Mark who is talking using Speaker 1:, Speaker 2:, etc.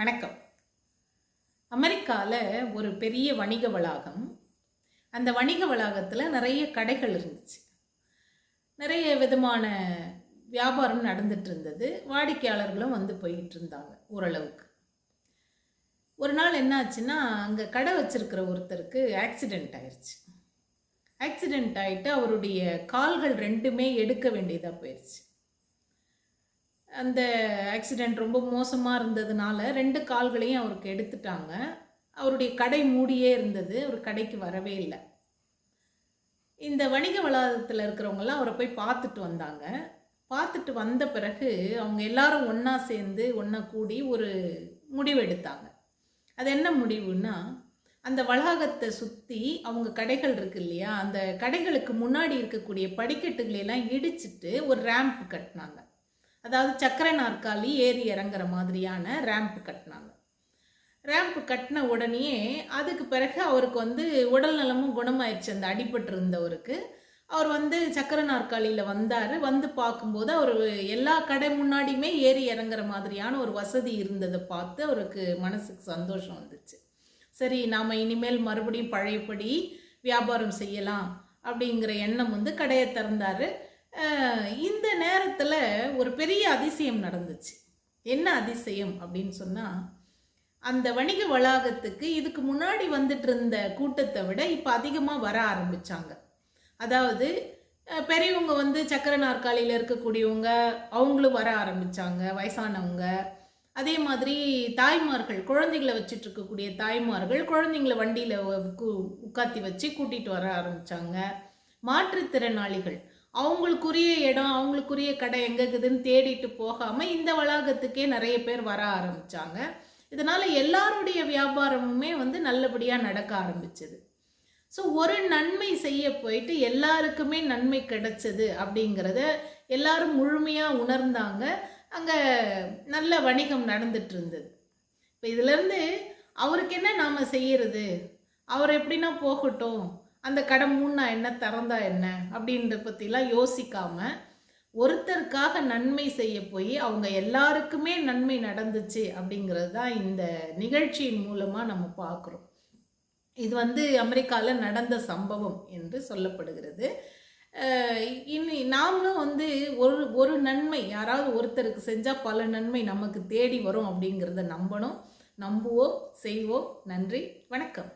Speaker 1: வணக்கம். அமெரிக்காவில் ஒரு பெரிய வணிக வளாகம். அந்த வணிக வளாகத்தில் நிறைய கடைகள் இருந்துச்சு. நிறைய விதமான வியாபாரம் நடந்துட்டு இருந்தது வாடிக்கையாளர்களும் வந்து போய்கிட்டு இருந்தாங்க ஓரளவுக்கு. ஒரு நாள் என்னாச்சுன்னா அங்கே கடை வச்சிருக்கிற ஒருத்தருக்கு ஆக்சிடெண்ட் ஆயிடுச்சு ஆக்சிடெண்ட் ஆகிட்டு அவருடைய கால்கள் ரெண்டுமே எடுக்க வேண்டியதாக போயிடுச்சு அந்த ஆக்சிடெண்ட் ரொம்ப மோசமாக இருந்ததுனால ரெண்டு கால்களையும் அவருக்கு எடுத்துட்டாங்க. அவருடைய கடை மூடியே இருந்தது. அவர் கடைக்கு வரவே இல்லை. இந்த வணிக வளாகத்தில் இருக்கிறவங்கெல்லாம் அவரை போய் பார்த்துட்டு வந்தாங்க. பார்த்துட்டு வந்த பிறகு அவங்க எல்லாரும் ஒன்றா சேர்ந்து ஒன்றா கூடி ஒரு முடிவு எடுத்தாங்க. அது என்ன முடிவுன்னா அந்த வளாகத்தை சுற்றி அவங்க கடைகள் இருக்கு இல்லையா? அந்த கடைகளுக்கு முன்னாடி இருக்கக்கூடிய படிக்கட்டுகளையெல்லாம் இடிச்சிட்டு ஒரு ரேம்ப் கட்டினாங்க. அதாவது சக்கர நாற்காலி ஏறி இறங்குற மாதிரியான ரேம்ப் கட்டினாங்க. ரேம்ப் கட்டின உடனேயே அதுக்கு பிறகு அவருக்கு வந்து உடல் நலமும் குணமாயிடுச்சு அந்த அடிபட்டு இருந்தவருக்கு அவர் வந்து சக்கர நாற்காலியில் வந்தார். வந்து பார்க்கும்போது அவர் எல்லா கடை முன்னாடியுமே ஏறி இறங்குற மாதிரியான ஒரு வசதி இருந்ததை பார்த்து அவருக்கு மனசுக்கு சந்தோஷம் வந்துச்சு. சரி நாம் இனிமேல் மறுபடியும் பழையபடி வியாபாரம் செய்யலாம் அப்படிங்கிற எண்ணம் வந்து கடையை திறந்தார். நேரத்தில் ஒரு பெரிய அதிசயம் நடந்துச்சு. என்ன அதிசயம் அப்படின்னு சொன்னால் அந்த வணிக வளாகத்துக்கு இதுக்கு முன்னாடி வந்துட்டு இருந்த கூட்டத்தை விட இப்போ அதிகமாக வர ஆரம்பித்தாங்க அதாவது பெரியவங்க வந்து சக்கர நாற்காலியில் இருக்கக்கூடியவங்க அவங்களும் வர ஆரம்பித்தாங்க வயசானவங்க. அதே மாதிரி தாய்மார்கள் குழந்தைகளை வச்சுட்டு இருக்கக்கூடிய தாய்மார்கள் குழந்தைங்கள வண்டியில் உட்காத்தி வச்சு கூட்டிகிட்டு வர ஆரம்பித்தாங்க மாற்றுத்திறனாளிகள் அவங்களுக்குரிய இடம் அவங்களுக்குரிய கடை எங்கே இருக்குதுன்னு தேடிட்டு போகாமல் இந்த வளாகத்துக்கே நிறைய பேர் வர ஆரம்பித்தாங்க இதனால் எல்லாருடைய வியாபாரமுமே வந்து நல்லபடியாக நடக்க ஆரம்பிச்சது. ஸோ ஒரு நன்மை செய்ய போயிட்டு எல்லாருக்குமே நன்மை கிடைச்சது அப்படிங்கிறத எல்லாரும் முழுமையாக உணர்ந்தாங்க. அங்கே நல்ல வணிகம் நடந்துட்டு இருந்தது. இப்போ இதுலேருந்து அவருக்கு என்ன நாம் செய்கிறது அவர் எப்படின்னா போகட்டும். அந்த கடை மூணா என்ன திறந்தா என்ன அப்படின்ற பற்றிலாம் யோசிக்காமல் ஒருத்தருக்காக நன்மை செய்ய போய் அவங்க எல்லாருக்குமே நன்மை நடந்துச்சு அப்படிங்கிறது தான் இந்த நிகழ்ச்சியின் மூலமாக நம்ம பார்க்குறோம் இது வந்து அமெரிக்காவில் நடந்த சம்பவம் என்று சொல்லப்படுகிறது. இனி நாமளும் வந்து ஒரு ஒரு நன்மை யாராவது ஒருத்தருக்கு செஞ்சால் பல நன்மை நமக்கு தேடி வரும் அப்படிங்கிறத நம்பணும். நம்புவோம் செய்வோம். நன்றி வணக்கம்.